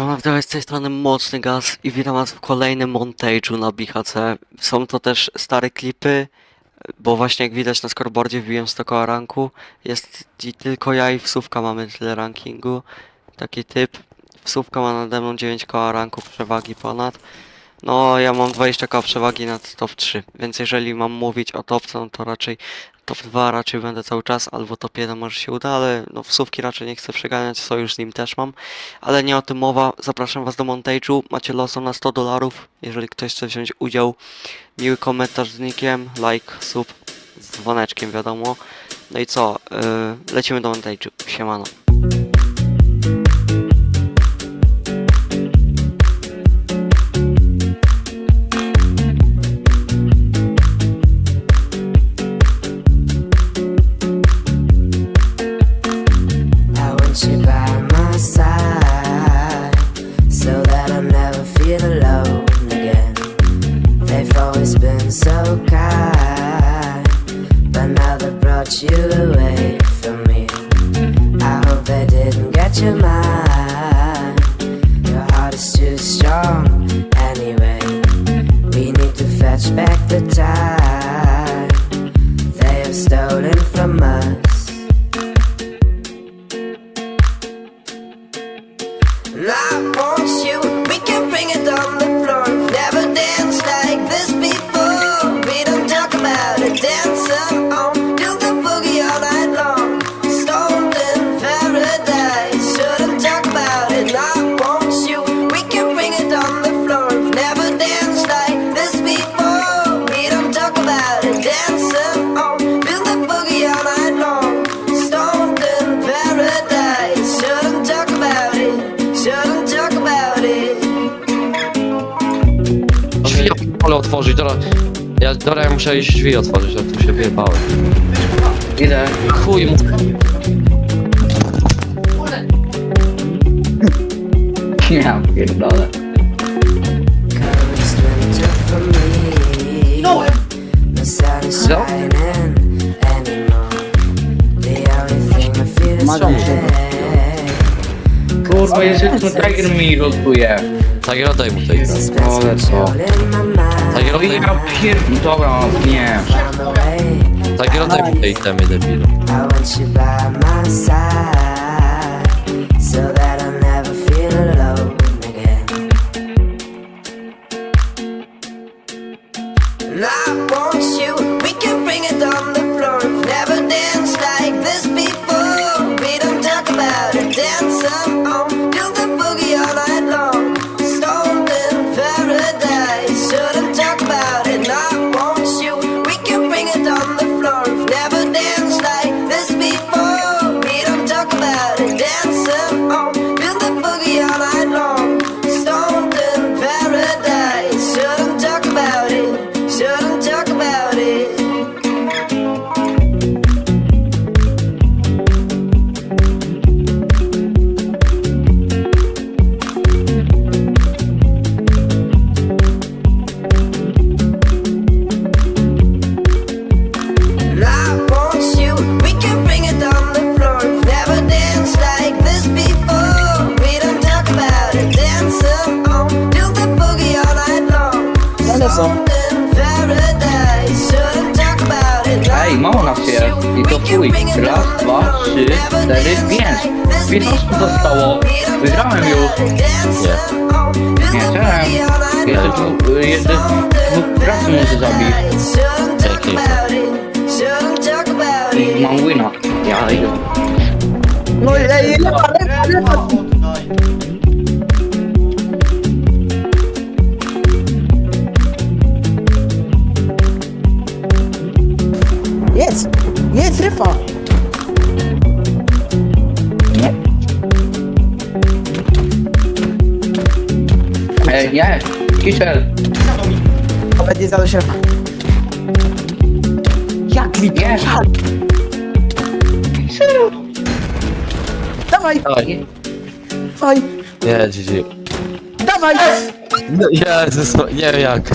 Widzowie, z tej strony Mocny Gaz i witam was w kolejnym montage'u na BHC. Są to też stare klipy, bo właśnie jak widać na scoreboardzie wbiłem 100 koła ranku. Jest i tylko ja i Wsówka mamy tyle rankingu. Taki typ. Wsówka ma nade mną 9 koła ranku przewagi ponad. No, ja mam 20 koła przewagi nad top 3, więc jeżeli mam mówić o topce, no to raczej top 2 raczej będę cały czas, albo top 1 może się uda, ale no wsówki raczej nie chcę przeganiać, sojusz z nim też mam. Ale nie o tym mowa, zapraszam was do montage'u, macie losą na 100 dolarów, jeżeli ktoś chce wziąć udział. Miły komentarz z nickiem, like, sub, z dzwoneczkiem wiadomo. No i co, yy, lecimy do montage'u, siemano. Side so that I never feel alone again. They've always been so kind, but now they brought you away from me. I hope they didn't get your mind. Your heart is too strong anyway. We need to fetch back La otworzyć, dobra. Ja, dobra, ja muszę iść drzwi otworzyć, ja tu się wyjebałem. Ile? Chuj mu. Ja pierdolę. No. No. is Mają się. Kurwa, jeszcze ten Tiger mi losuje. Tak, oddaj mu tej. Place Ale co? Mind. Tak, No ja pierdolę, dobra, nie. Find my way. tak, oddaj mu tej temy, debilu. I want you by my side Chuj. Raz, dwa, trzy, cztery, pięć. Pięć osób zostało. Wygrałem już. Nie, czekaj. Jeszcze dwóch, jeszcze dwóch graczy muszę zabić. Mam wina. Ja idę. No ile, ile, ale, ale, Jest, jest ryfa. Nie. Ej, nie. Kiszel. To będzie za szefa. Jak klip? Nie. Dawaj, Dawaj. dawaj, Nie, GG. dawaj. No, Jezus, no, nie wiem jak.